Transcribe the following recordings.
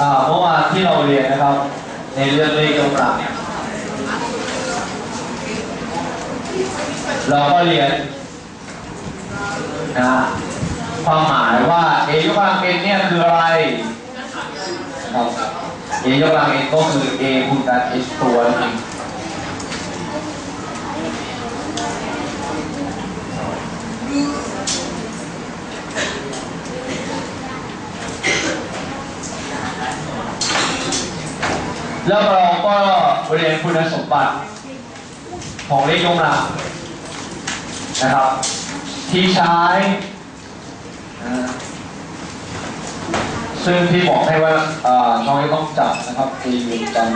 อ่าเมื่อวานที่เราเรียนนะครับ ในเรื่องเลขกำลังเราก็เรียนนะความหมายว่า a ยกกำลัง n เนี่ยคืออะไรครับ a ยกกำลัง n ก็คือ a คูณกัน h ตัวนั่นเอง แล้วเราก็เรียนคุณสมบัติของเลขยกกำลังนะครับ ที่ใช้ซึ่งที่บอกให้ว่าอ่าน้องจะต้องจับนะครับ A อยู่กัน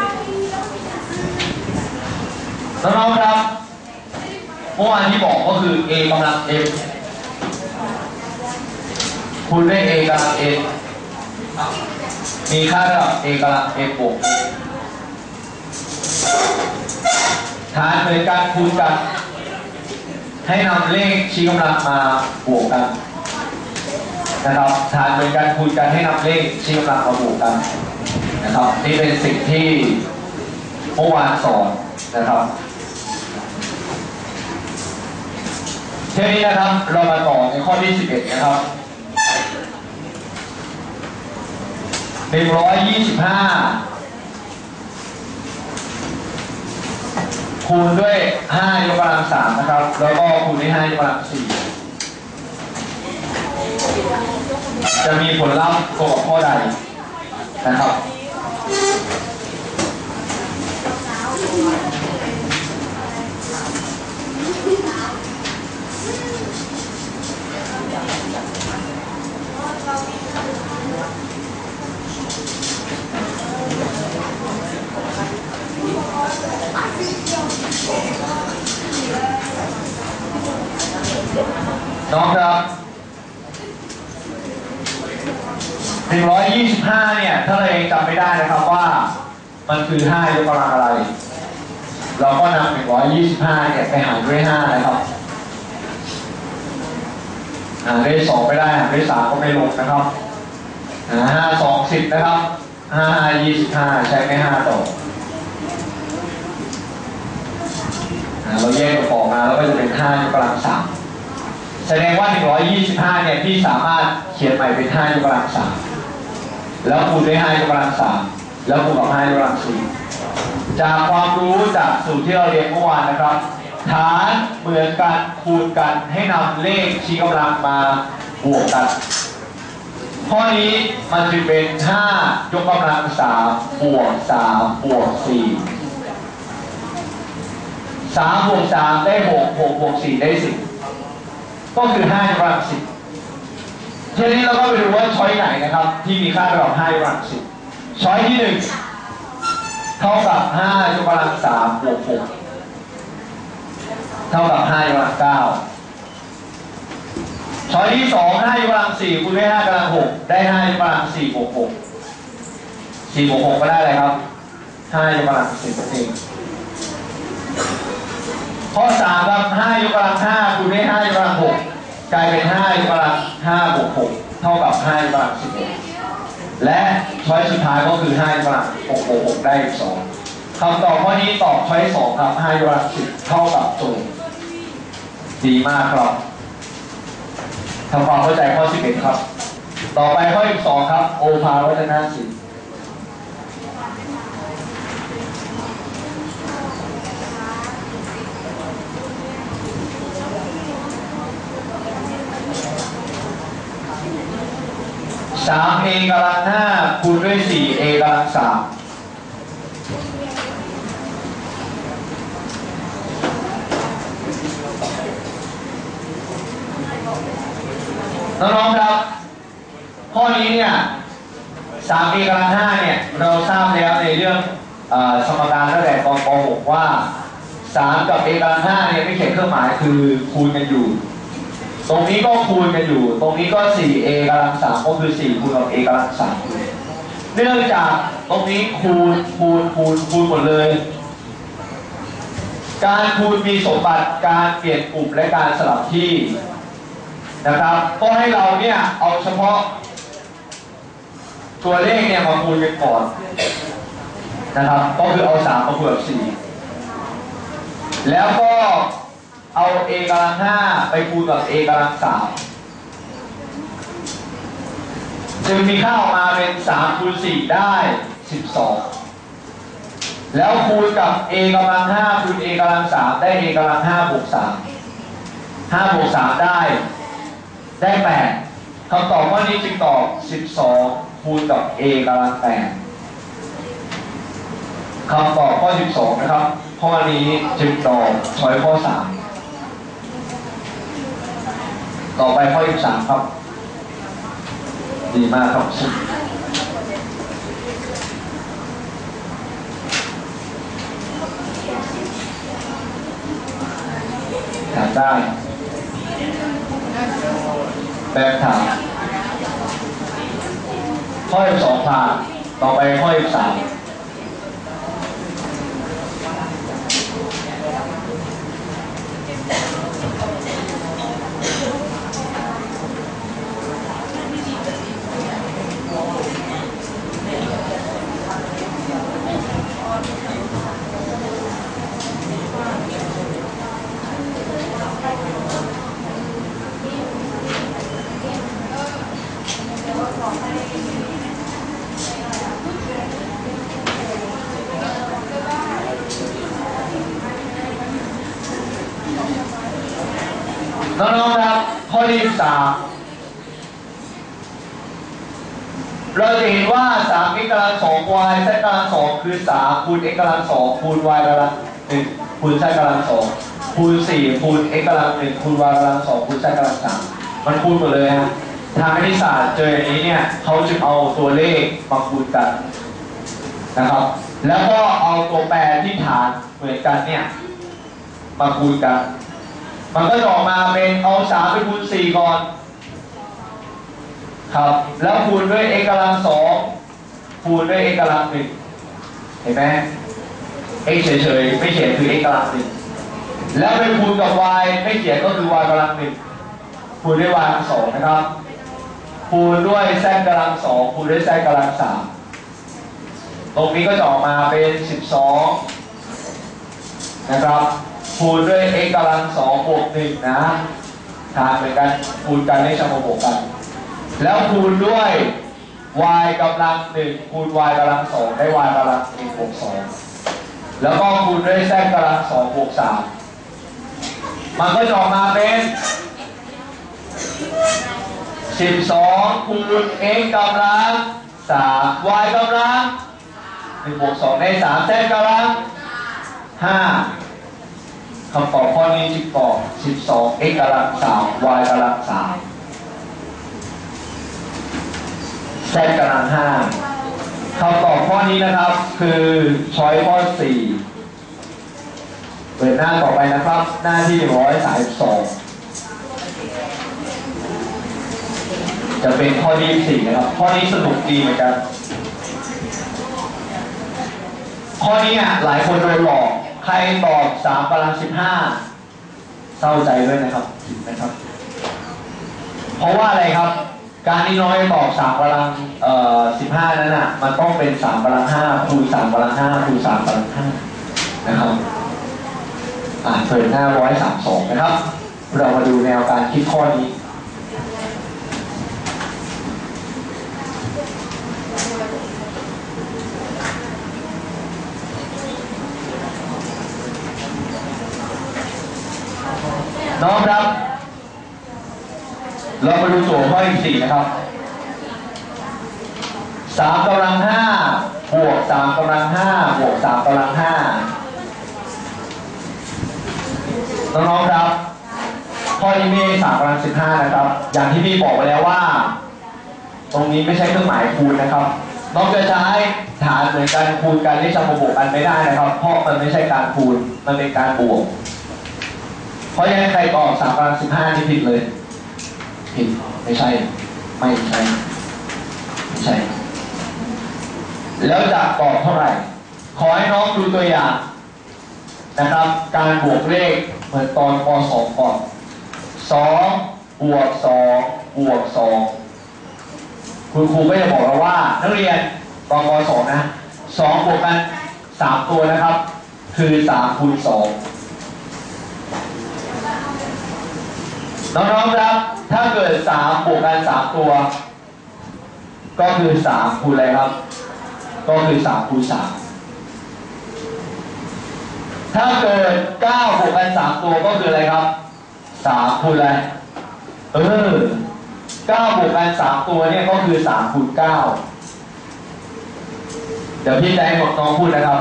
น้องๆครับเมื่อวานที่บอกก็คือ A กำลัง M คุณได้ A กำลัง N มีค่าเท่ากับ A กำลัง M บวก A ฐานเหมือนกันคูณกัน ให้นำเลขชี้กำลังมาบวกกันนะครับฐานเหมือนกันคูณกันให้นำเลขชี้กำลังมาบวกกันนะครับนี่เป็นสิ่งที่เมื่อวานสอนนะครับเทีนี้นะครับเรามาต่อในข้อที่ 11 นะครับ 125 คูณด้วย 5 ยกกำลัง3นะครับ แล้วก็คูณด้วย 5 ยกกำลัง4จะมีผลลัพธ์ตรงกับข้อใดนะครับ น้องครับ125เนี่ย ถ้าเราเองจำไม่ได้นะครับว่า มันคือ5ยกกำลังอะไร เราก็นำ125เนี่ย ไปหารด้วย5นะครับหารด้วย2ไม่ได้หารด้วย3ก็ไม่ลงนะครับหาร5 2 10นะครับ5 5 25ใช้ไม่5ต่ออ่า เราแยกตัวของมาแล้วก็จะเป็น5ยกกำลัง3แสดงว่า 125 เนี่ยพี่สามารถเขียนใหม่เป็น5ยกกำลัง3แล้วคูณด้วย5ยกกำลัง3แล้วคูณกับ5ยกกำลัง4จากความรู้จากสูตรที่เราเรียนเมื่อวานนะครับ ฐานเหมือนกันคูณกันให้นำเลขชี้กำลังมาบวกกันข้อนี้มันจะเป็น 5 ยกกำลัง3บวก3บวก4 สามบวกสามได้หกหกบวกสี่ได้สิบก็คือห้าหลักสิบทีนี้เราก็ไปดูว่าช้อยไหนนะครับ ที่มีค่าระดับห้าหลักสิบช้อยที่หนึ่งเท่ากับห้ายกกำลังสามบวกหกเท่ากับห้ายกกำลังเก้าช้อยที่สองห้ายกกำลังสี่คูณด้วยห้ากำลังหกได้ห้ายกกำลังสี่บวกหกสี่บวกหกก็ได้อะไรครับห้ายกกำลังสิบนั่เอง ข้อ3ครับ5ยกกำลัง5คูณด้วย5ยกกำลัง6กลายเป็น5ยกกำลัง5บวก6เท่ากับ5ยกกำลัง11และช้อยสุดท้ายก็คือ5ยกกำลัง6บวก6ได้อีก2คำตอบข้อนี้ตอบช้อย2ครับ5ยกกำลัง10เท่ากับโจทย์ดีมากครับทำความเข้าใจข้อ11ครับ ต่อไปข้อที่2ครับ โอภาวัฒนศิลป์ สามเอกำลังห้าคูณด้วยสี่เอกำลังสามน้องๆครับ ข้อนี้เนี่ยสามเอกำลังห้าเนี่ย เราทราบแล้วในเรื่องอสมการตั้งแต่ตอนป .6 ว่าสามกับเอกำลังห้าเนี่ยไม่เขียนเครื่องหมายคือคูณกันอยู่ ตรงนี้ก็คูณกันอยู่ ตรงนี้ก็ 4a กำลัง3ก็คือ 4 คูณกับ a กำลัง3เนื่องจากตรงนี้คูณคูณคูณคูณหมดเลย การคูณมีสมบัติการเปลี่ยนกลุ่มและการสลับที่นะครับ ก็ให้เราเนี่ยเอาเฉพาะ ตัวเลขเนี่ยมาคูณกันก่อนนะครับ ก็คือเอาสามมาคูณกับสี่แล้วก็ เอา a กำลังห้าไปคูณกับ a กำลังสามจึงมีค่าออกมาเป็นสามคูณสี่ได้สิบสองแล้วคูณกับ a กำลังห้าคูณ a กำลังสามได้ a กำลังห้าบวกสามห้าบวกสามได้ ได้แปดคำตอบข้อนี้จึงตอบสิบสองคูณกับ a กำลังแปดคำตอบข้อ 12 นะครับ ข้อนี้จึงตอบช้อยข้อ 3 ต่อไปข้อยี่สามครับ ดีมากครับถามได้แบกถามข้อที่สองผ่านต่อไปข้อที่สามน้องๆครับ ข้อที่สามเราจะเห็นว่า3 x กำลัง2 y z กำ คือ3คูณ x กำลัง2คูณ y กำลัง1คูณ z กำลัง2คูณ4คูณ x กำลัง1คูณ y กำลัง2คูณ z กำลัง3มันคูณหมดเลยฮะทางคณิตศาสตร์เจออย่างนี้เนี่ยเขาจึงเอาตัวเลขมาคูณกันนะครับ แล้วก็เอาตัวแปรที่ฐานเหมือนกันเนี่ยมาคูณกัน มันก็จะออกมาเป็นเอา3ไปคูณ4ก่อนครับ แล้วคูณด้วย x กำลังสองคูณด้วย x กำลังหนึ่ง เห็นไหม x เฉยๆไม่เขียนคือ x กำลังหนึ่งแล้วไปคูณกับ y ไม่เขียนก็คือ y กำลังหนึ่งคูณด้วย y กำลังสองนะครับ คูณด้วย z กำลังสองคูณด้วย z กำลังสามตรงนี้ก็จะออกมาเป็น 12 นะครับ คูณด้วย x กำลังสองบวกหนึ่งนะทานเหมือนกันคูณกันให้ชมบวกกัน แล้วคูณด้วย y กำลังหนึ่งคูณ y กำลังสองได้ y กำลังสี่บวกสองแล้วก็คูณด้วยแ z กำลังสองบวกสามมันก็จะออกมาเป็นสิบสองคูณ x กำลังสาม y กำลังหนึ่งบวกสองได้สาม z กำลังห้าคำตอบข้อนี้จึงตอบ12 x กำลัง3 y กำลัง3 แซดกำลังห้าคำตอบข้อนี้นะครับ คือช้อยข้อสี่เปิดหน้าต่อไปนะครับ หน้าที่ร้อยสายสองจะเป็นข้อที่สี่นะครับ ข้อนี้สนุกดีเหมือนกัน ข้อนี้อะหลายคนโดนหลอก ใครตอบสามกำลังสิบห้าเศร้าใจด้วยนะครับผิดนะครับ เพราะว่าอะไรครับ การที่น้อยตอบสามกำลังเอ่อสิบห้านั้นอะ มันต้องเป็นสามกำลังห้าคูณสามกำลังห้าคูณสามกำลังห้านะครับ อ่าเปิดหน้าร้อยสามสองนะครับ เรามาดูแนวการคิดข้อนี้น้องครับ เรามาดูโจทย์ข้อที่สี่นะครับสามกำลังห้าบวกสามกำลังห้าบวกสามกำลังห้าน้องๆครับข้อนี้มีสามกำลังสิบห้านะครับ อย่างที่พี่บอกไปแล้วว่า ตรงนี้ไม่ใช่เครื่องหมายคูณนะครับน้องจะใช้ฐานเหมือนกันคูณกันที่จะมาบวกกันไม่ได้นะครับเพราะมันไม่ใช่การคูณมันเป็นการบวก เพราะฉะนั้นใครตอบสามกำลังสิบห้านี่ผิดเลย ผิดไม่ใช่ ไม่ใช่ไม่ใช่ แล้วจะตอบเท่าไหร่ ขอให้น้องดูตัวอย่างนะครับ การบวกเลขเหมือนตอนป .2 ก่อน2บวก2บวก2คุณครูก็จะบอกเราว่า นักเรียนตอนป .2 นะ2บวกกัน 3 ตัวนะครับ คือ3คูณ2 น้องๆครับ ถ้าเกิดสามบวกกันสามตัว ก็คือสามคูณอะไรครับ ก็คือสามคูณสามถ้าเกิดเก้าบวกกันสามตัวก็คืออะไรครับสามคูณอะไร เออเก้าบวกกันสามตัวเนี่ยก็คือสามคูณเก้าเดี๋ยวพี่จะให้น้องพูดนะครับ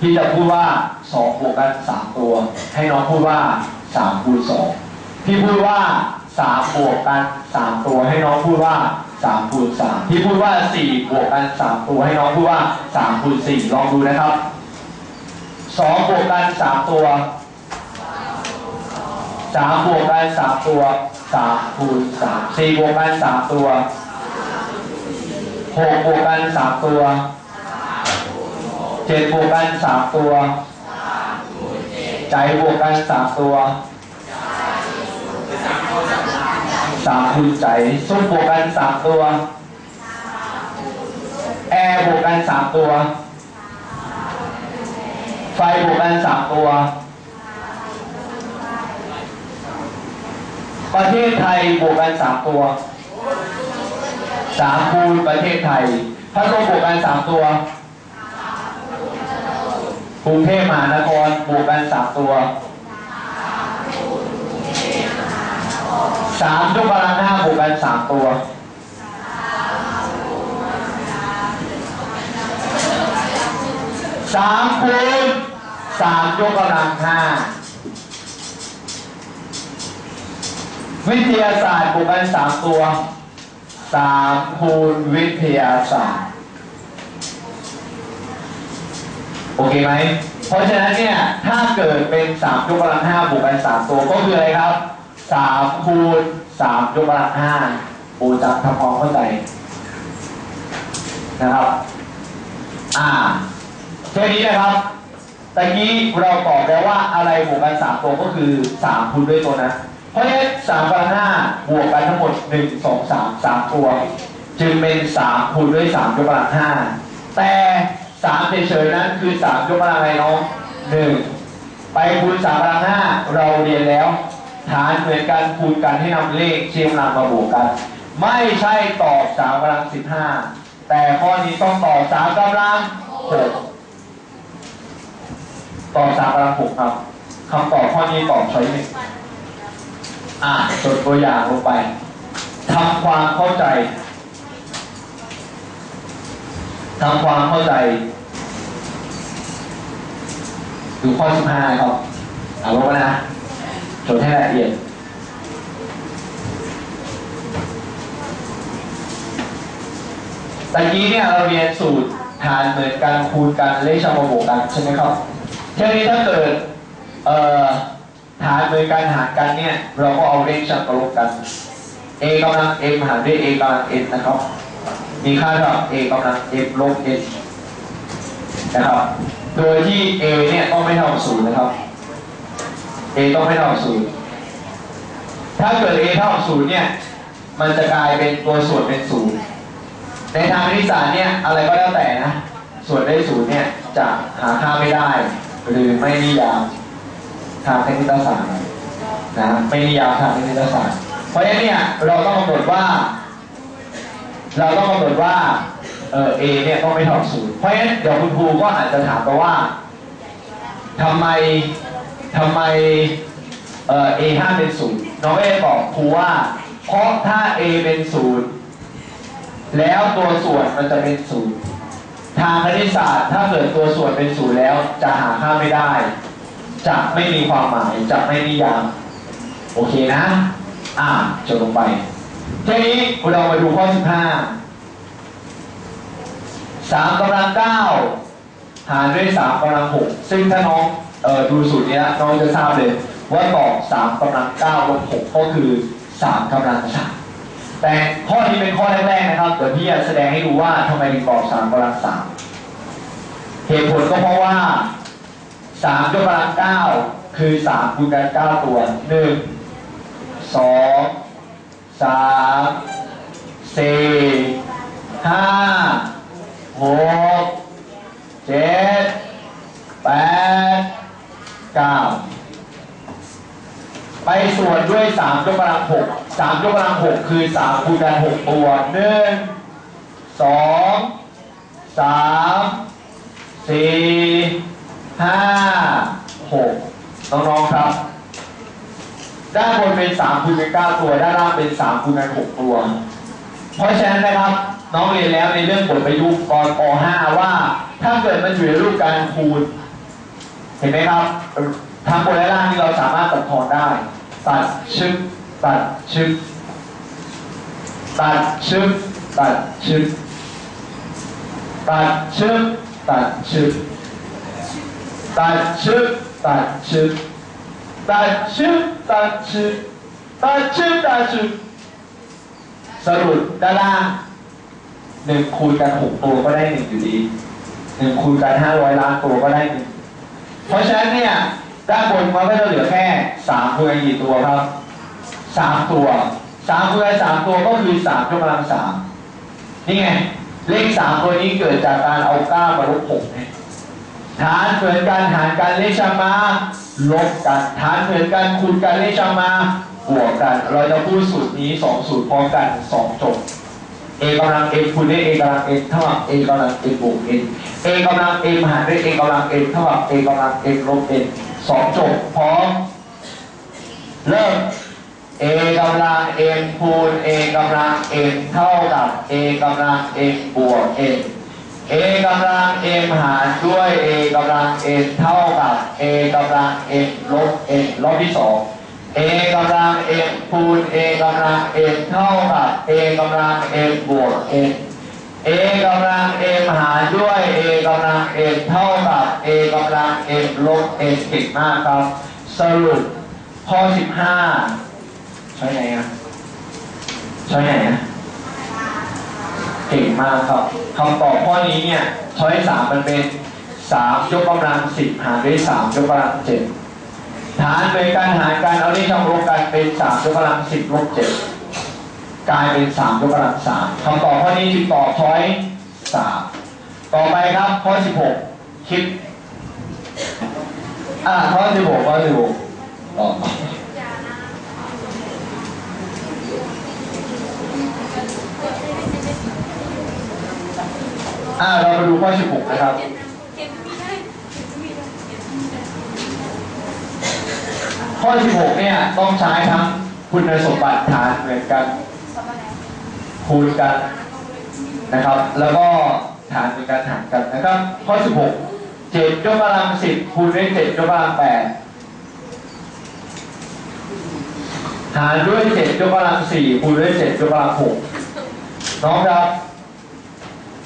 พี่จะพูดว่าสองบวกกันสามตัว ให้น้องพูดว่าสามคูณสอง พี่พูดว่าสามบวกกันสามตัวให้น้องพูดว่าสามคูณสามพี่พูดว่าสี่บวกกันสามตัวให้น้องพูดว่าสามคูณสี่ลองดูนะครับสองบวกกันสามตัวสามบวกกันสามตัวสามคูณสามสี่บวกกันสามตัวหกบวกกันสามตัวเจ็ดบวกกันสามตัวใจบวกกันสามตัว สามคูณใจส้มบวกกันสามตัวแอร์บวกกันสามตัว ไฟบวกกันสามตัว ประเทศไทยบวกกันสามตัวสามคูณประเทศไทยพัดลมบวกกันสามตัวกรุงเทพมหานครบวกกันสามตัว สามยกกำลังห้าบวกกันสามตัวสามคูณสามยกกำลังห้าวิทยาศาสตร์บวกกันสามตัวสามคูณวิทยาศาสตร์โอเคไหมเพราะฉะนั้นเนี่ยถ้าเกิดเป็นสามยกกำลังห้าบวกกันสามตัวก็คืออะไรครับ สามคูณสามยกกำลังห้าปูจับทำความเข้าใจนะครับ อ่าแค่นี้นะครับตะกี้เราตอบแล้วว่าอะไรบวกกันสามตัวก็คือสามคูณด้วยตัวนั้นเพราะฉะนั้นสามกำลังห้าบวกกันทั้งหมดหนึ่งสองสามสามตัว จึงเป็นสามคูณด้วยสามยกกำลังห้าแต่สามเฉยๆนั้นคือสามยกกำลังอะไรน้องหนึ่งไปคูณสามกำลังห้าเราเรียนแล้ว ฐานเหมือนกันคูณกันให้นำเลขเชียงนำมาบวกกัน ไม่ใช่ตอบสามกำลังสิบห้าแต่ข้อนี้ต้องตอบสามกำลังหกตอบสามกำลังหกครับคำตอบข้อนี้ตอบใช้อยหนึ่งอ่านจดตัวอย่างลงไปทำความเข้าใจทำความเข้าใจดูข้อสิบห้าครับเอาลงมานะ จดให้ละเอียดตะกี้เนี่ยเราเรียนสูตรฐานเหมือนกันคูณกันเลขชามาบวกกันใช่ไหมครับทีนี้ถ้าเกิดเอ่อฐานเหมือนกันหารกันเนี่ยเราก็เอาเลขชามมาลบกัน a กำลัง m หารด้วย a กำลัง n นะครับ มีค่าเท่ากับ a กำลัง m ลบ n นะครับ โดยที่ a เนี่ยต้องไม่เท่ากับศูนย์นะครับ a ต้องไม่เท่ากับศูนย์ถ้าเกิด a เท่ากับศูนย์เนี่ย มันจะกลายเป็นตัวส่วนเป็นศูนย์ในทางคณิตศาสตร์เนี่ยอะไรก็แล้วแต่นะส่วนได้ศูนย์เนี่ยจะหาค่าไม่ได้ หรือไม่นิยามทางคณิตศาสตร์นะไม่นิยามทางคณิตศาสตร์ เพราะฉะนั้นเนี่ยเราต้องกำหนดว่า เราต้องกำหนดว่าเออ A เนี่ยต้องไม่เท่ากับศูนย์เพราะฉะนั้นเดี๋ยวคุณครูก็อาจจะถามไปว่าทำไม ทำไมเอ่อ A ห้าเป็นศูนย์น้องเอบอกครูว่า เพราะถ้า A เป็นศูนย์แล้วตัวส่วนมันจะเป็นศูนย์ทางคณิตศาสตร์ถ้าเกิดตัวส่วนเป็นศูนย์แล้ว จะหาค่าไม่ได้ จะไม่มีความหมายจะไม่นิยาม โอเคนะ อ่าจดลงไปทีนี้เรามาดูข้อ 15สามกำลังเก้าหารด้วยสามกำลังหกซึ่งถ้าน้อง เอ่อดูสูตรนี้น้องจะทราบเลยว่าตอบสามกำลังเก้าลบหกก็คือสามกำลังสามแต่ข้อนี้เป็นข้อแรกๆนะครับเดี๋ยวพี่จะแสดงให้ดูว่าทำไมถึงตอบสามกำลังสามเหตุผลก็เพราะว่าสามยกกำลังเก้าคือสามคูณกันเก้าตัวหนึ่งสองสามสี่ห้าหกเจ็ดแปด เก้าไปส่วนด้วยสามยกกำลังหกสามยกกำลังหกคือสามคูณกันหกตัวหนึ่งสองสามสี่ห้าหกน้องๆครับ ด้านบนเป็น3คูณเป็น9ตัว ด้านล่างเป็น3คูณเป็น6ตัว เพราะฉะนั้นนะครับน้องเรียนแล้วในเรื่องบทประยุกต์ตอนป .5 ว่า ถ้าเกิดมันอยู่ในรูปการคูณ เห็นไหมครับทั้งบนและล่างนี่เราสามารถตัดทอนได้ ตัดชึบตัดชึบตัดชึบตัดชึบตัดชึบตัดชึบตัดชึบตัดชึบตัดชึบตัดชึบตัดชึบตัดชึบสรุปด้านล่างหนึ่งคูณกันหกตัวก็ได้หนึ่งอยู่ดีหนึ่งคูณกันห้าร้อยล้านตัวก็ได้หนึ่ง เพราะฉะนั้นเนี่ยด้านบนมันก็จะเหลือแค่สามคูณกี่ตัวครับสามตัวสามคูณสามตัวก็คือสามยกกำลังสามนี่ไงเลขสามตัวนี้เกิดจากการเอาเก้ามาลบหกเนี่ยฐานเหมือนกันหารกันเลขชามาลบกันฐานเหมือนกันคูณกันเลขชามาบวกกันเราจะพูดสูตรนี้สองสูตรพร้อมกันสองจบ เอกำลังเอ็มคูณด้วยเอกำลังเอ็มเท่ากับเอกำลังเอ็มบวกเอ็มเอกำลังเอ็มหารด้วยเอกำลังเอ็มเท่ากับเอกำลังเอ็มลบเอ็มสองจบพร้อมเริ่มเอกำลังเอ็มคูณเอกำลังเอ็มเท่ากับเอกำลังเอ็มบวกเอ็มเอกำลังเอ็มหารด้วยเอกำลังเอ็มเท่ากับเอกำลังเอ็มลบเอ็มลบที่สอง a กำลัง m คูณ a กำลัง n เท่ากับ a กำลัง m บวก n a กำลัง m หารด้วย a กำลัง n เท่ากับ a กำลัง m ลบ n เก่งมากครับ สรุปข้อ 15 ใช่ไหนอะใช่ไหนอะเก่งมากครับคำตอบข้อนี้เนี่ยช้อยสามมันเป็นสามยกกำลังสิบหารด้วยสามยกกำลังเจ็ด ฐานโดยการหารการเอาเลขช่องลบกันเป็นสามยกกำลังสิบลบเจ็ดกลายเป็นสามยกกำลังสามคำตอบข้อนี้จึงตอบช้อยสามต่อไปครับข้อสิบหกคิดอ่าข้อสิบหกข้อสิบหกต่ออ่าเรามาดูข้อ16นะครับ ข้อ 16 เนี่ยต้องใช้ทั้งคุณสมบัติฐานเหมือนกัน คูณกันนะครับ แล้วก็ฐานเหมือนกันหารกันนะครับ ข้อ 16 7ยกกำลัง10คูณด้วย7ยกกำลัง8หารด้วย7ยกกำลัง4คูณด้วย7ยกกำลัง6น้องครับ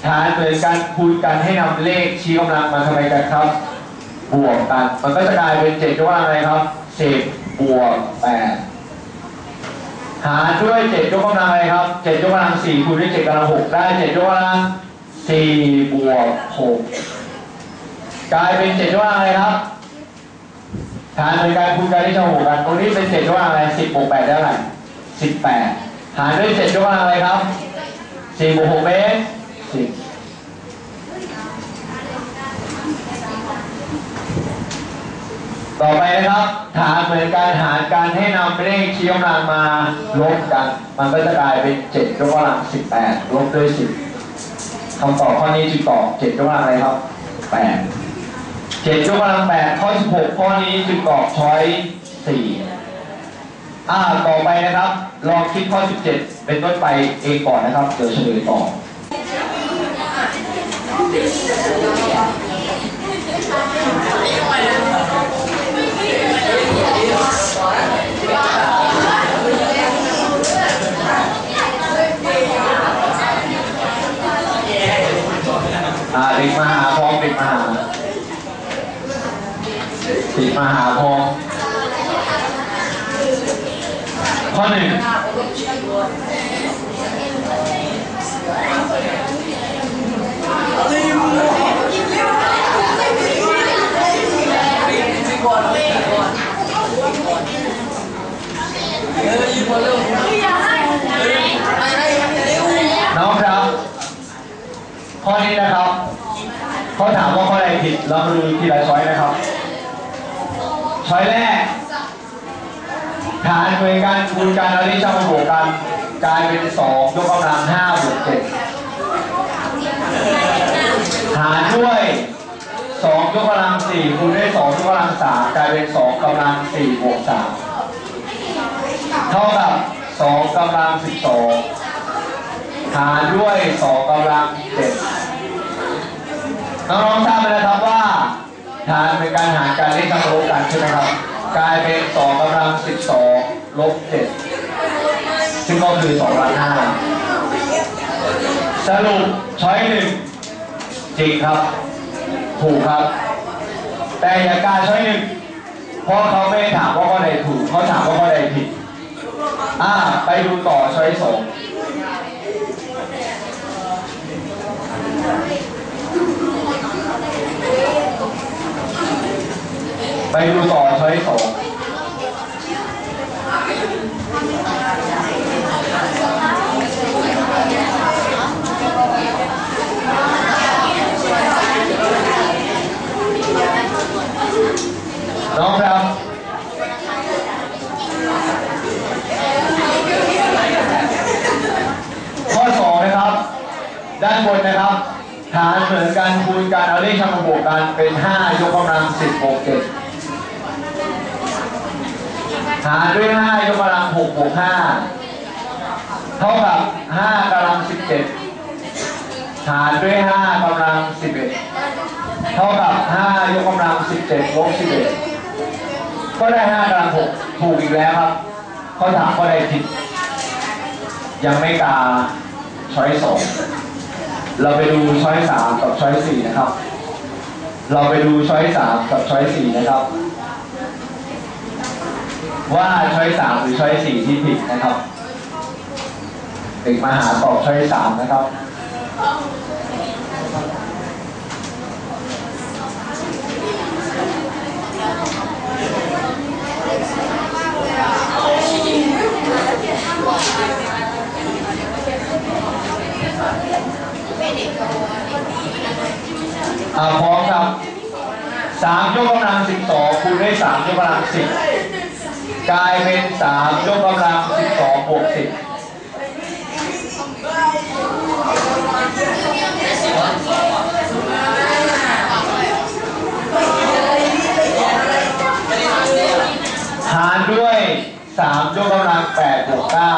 ฐานเหมือนกันคูณกันให้นำเลขชี้กำลังมาทำไมกันครับ บวกกัน มันก็จะกลายเป็นเจ็ดยกกำลังอะไรครับ สิบบวกแปดหารด้วยเจ็ดยกกำลังอะไรครับเจ็ดยกกำลังสี่คูณด้วยเจ็ดกำลังหกได้เจ็ดยกกำลังสี่บวกหกกลายเป็นเจ็ดยกกำลังอะไรครับฐานเหมือนกันคูณกันที่ช่องหกกันตรงนี้เป็นเจ็ดยกกำลังอะไรสิบบวกแปดได้เท่าไหร่สิบแปดหารด้วยเจ็ดยกกำลังอะไรครับสี่บวกหกเป็นสิบ ต่อไปนะครับฐานเหมือนการหารการให้นำเลขชี้กำลังมาลบกัน มันก็จะกลายเป็น7ยกกำลัง18ลบด้วย 10คำตอบข้อนี้จึงตอบ7ยกกำลังอะไรครับ 8 7ยกกำลัง8ข้อ16ข้อนี้จึงตอบช้อย4อ่าต่อไปนะครับ ลองคิดข้อ 17 เป็นต้นไปเองก่อนนะครับเดี๋ยวเฉลยต่อ อ่าเด็มาหาพร้อมเด็มาหาเด็มาหาพองข้อหนึ่งน้องครับ ข้อนี้นะครับ เขาถามว่าข้อใดผิด เรามาดูทีละช้อยนะครับ ช้อยแรก ฐานหน่วยการคูณการเอาเลขช่องบวกกันกลายเป็นสองยกกำลังห้าบวกเจ็ดหารด้วยสองยกกำลังสี่คูณด้วยสองยกกำลังสามกลายเป็นสองกำลังสี่บวกสามเท่ากับสองกำลังสิบสองหารด้วยสองกำลังเจ็ด น้องๆทราบไหมนะครับว่าฐานเป็นการหารการเลขช่องลบกันใช่ไหมครับ กลายเป็นสองกำลังสิบสองลบเจ็ดซึ่งก็คือสองกำลังห้าสรุปช้อยหนึ่งจริงครับ ถูกครับ แต่อย่ากล้าช้อยหนึ่งเพราะเขาไม่ได้ถามว่าข้อใดถูกเขาถามว่าข้อใดผิด อ่า ไปดูต่อช้อยสอง ไปดูต่อช้อยสองน้องครับข้อสองนะครับ ด้านบนนะครับ ฐานเหมือนกันคูณกันเอาเลขช่องมบวกกันเป็น 5 ยกกำลัง10บวก7 หารด้วย5ยกกำลัง6บวก5เท่ากับ5กำลัง17หารด้วย5กำลัง11เท่ากับ5ยกกำลัง17ลบ11ก็ได้5กำลัง6ถูกอีกแล้วครับเขาถามข้อใดผิด ยังไม่กาช้อยสองเราไปดูช้อยสามกับช้อยสี่นะครับ เราไปดูช้อยสามกับช้อยสี่นะครับ ว่าช้อยสามหรือช้อยสี่ที่ผิดนะครับ เด็กมาหาตอบช้อยสามนะครับ อ่าพร้อมครับสามยกกำลังสิบสองคูณด้วยสามยกกำลังสิบกลายเป็นสามยกกำลังสิบสองบวกสิบหารด้วยสามยกกำลังแปดบวกเก้า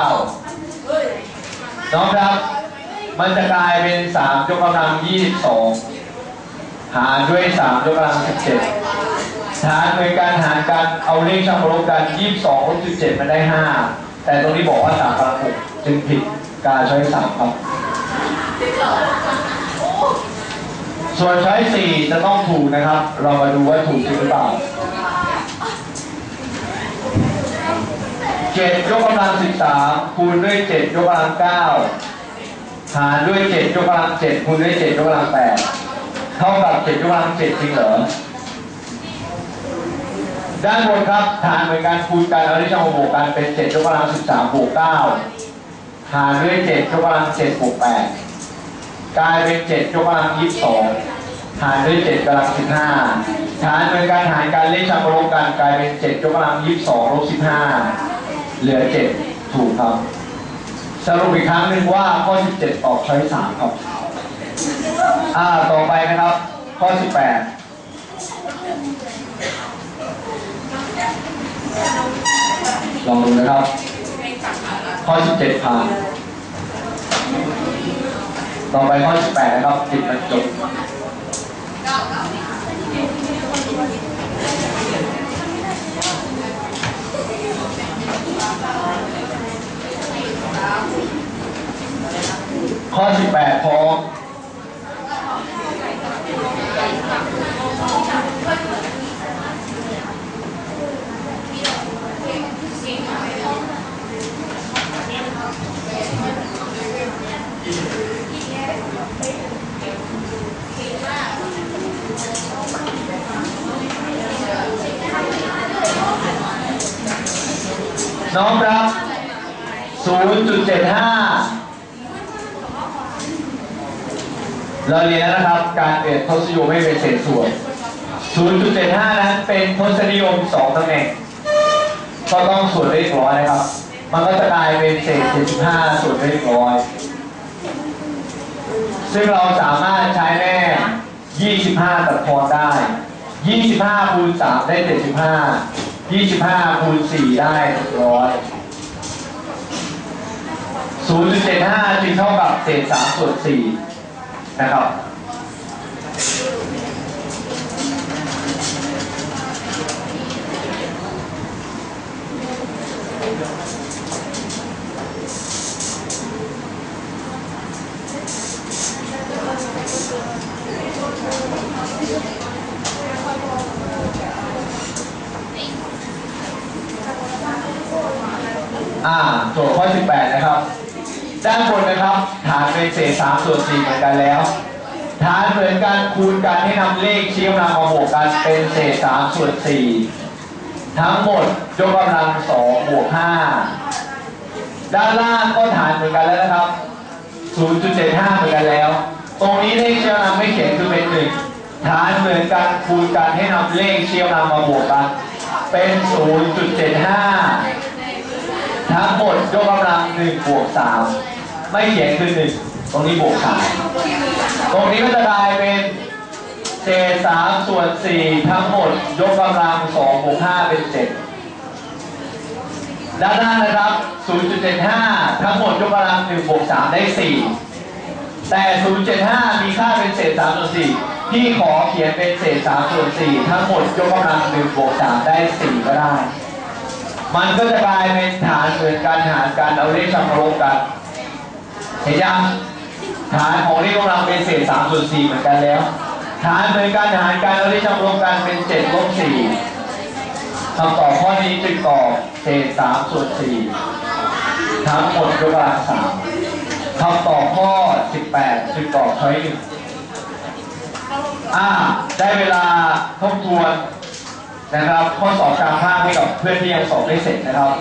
น้องครับ มันจะกลายเป็นสามยกกำลังยี่สิบสอง หารด้วย 3 ย กกำลัง17หารโดยการหารกันเอาเลขช่องมาลบกัน22ลบ17มันได้5แต่ตรงนี้บอกว่า3กำลัง6จึงผิดการใช้3ครับ ส่วนใช้4จะต้องถูกนะครับ เรามาดูว่าถูกจริงหรือเปล่า7ยกกำลัง13คูณด้วย7ยกกำลัง9หารด้วย7ยกกำลัง7คูณด้วย7ยกกำลัง8เท่ากับ7ยกกำลัง7จริงเหรอ ด้านบนครับฐานเหมือนกันคูณกันเอาที่ช่องมบวกกันเป็น7ยกกำลัง13บสามบวก9หารด้วย7ยกกำลัง7บวก8กลายเป็น7ยกกำลัง22หารด้วย7กำลัง15ฐานเหมือนกันหารการเลขช่องมาลบกันกลายเป็น7ยกกำลัง22ลบ15เหลือ7ถูกครับสรุปอีกครั้งหนึ่งว่าข้อ 17 ตอบช้อย3ครับ อ่า ต่อไปนะครับ ข้อ 18 ลองดูนะครับ ข้อ 17ผ่าน ต่อไปข้อ 18 นะครับติดบรรจบข้อ 18พอ น้องรับ 0.75 เราเรียนแล้วนะครับ การเปลี่ยนทศนิยมให้เป็นเศษส่วน 0.75 นั้นเป็นทศนิยม 2ตำแหน่ง ก็ต้องส่วนได้เรียบร้อยนะครับ มันก็จะกลายเป็นเศษ 75 ส่วนได้เรียบร้อย ซึ่งเราสามารถใช้แม่ 25 ตัดทอนได้ 25คูณ3ได้ 75 25คูณ4ได้100 0.75จึงเท่ากับเศษ3ส่วน4นะครับ 218 นะครับ ด้านบนนะครับฐานเป็นเศษ3ส่วน4เหมือนกันแล้วฐานเหมือนกันคูณกันให้นำเลขชี้กำลังมาบวกกันเป็นเศษ3ส่วน4ทั้งหมดยกกำลัง2บวก5ด้านล่างก็ฐานเหมือนกันแล้วนะครับ 0.75 เหมือนกันแล้ว ตรงนี้เลขชี้กำลังไม่เขียนคือเป็น1ฐานเหมือนกันคูณกันให้นำเลขชี้กำลังมาบวกกัน เป็น 0.75 ทั้งหมดยกกำลัง1บวก3ไม่เขียนคือ1ตรงนี้บวก3ตรงนี้ก็จะกลายเป็นเศษ3ส่วน4ทั้งหมดยกกำลัง2บวก5เป็น7ด้านหน้านะครับ 0.75 ทั้งหมดยกกำลัง1บวก3ได้ 4 แต่ 0.75 มีค่าเป็นเศษ3ส่วน4ที่ขอเขียนเป็นเศษ3ส่วน4ทั้งหมดยกกำลัง1บวก3ได้ 4 ก็ได้ มันก็จะกลายเป็นฐานเหมือนกันหารกันเอาเลขจำลบกันเห็นยังฐานของเลขกำลังเป็นเศษ3ส่วน4เหมือนกันแล้ว ฐานเหมือนกันหารกันเอาเลขจำลบกันเป็น7ลบ4คำตอบข้อนี้จึงตอบเศษ3ส่วน4ทั้งหมดยกกำลัง3คำตอบข้อ18จึงตอบช้อยหนึ่งอ่า ได้เวลาทบทวน นะครับข้อสอบกลางภาคให้กับเพื่อนที่ยังสอบไม่เสร็จนะครับ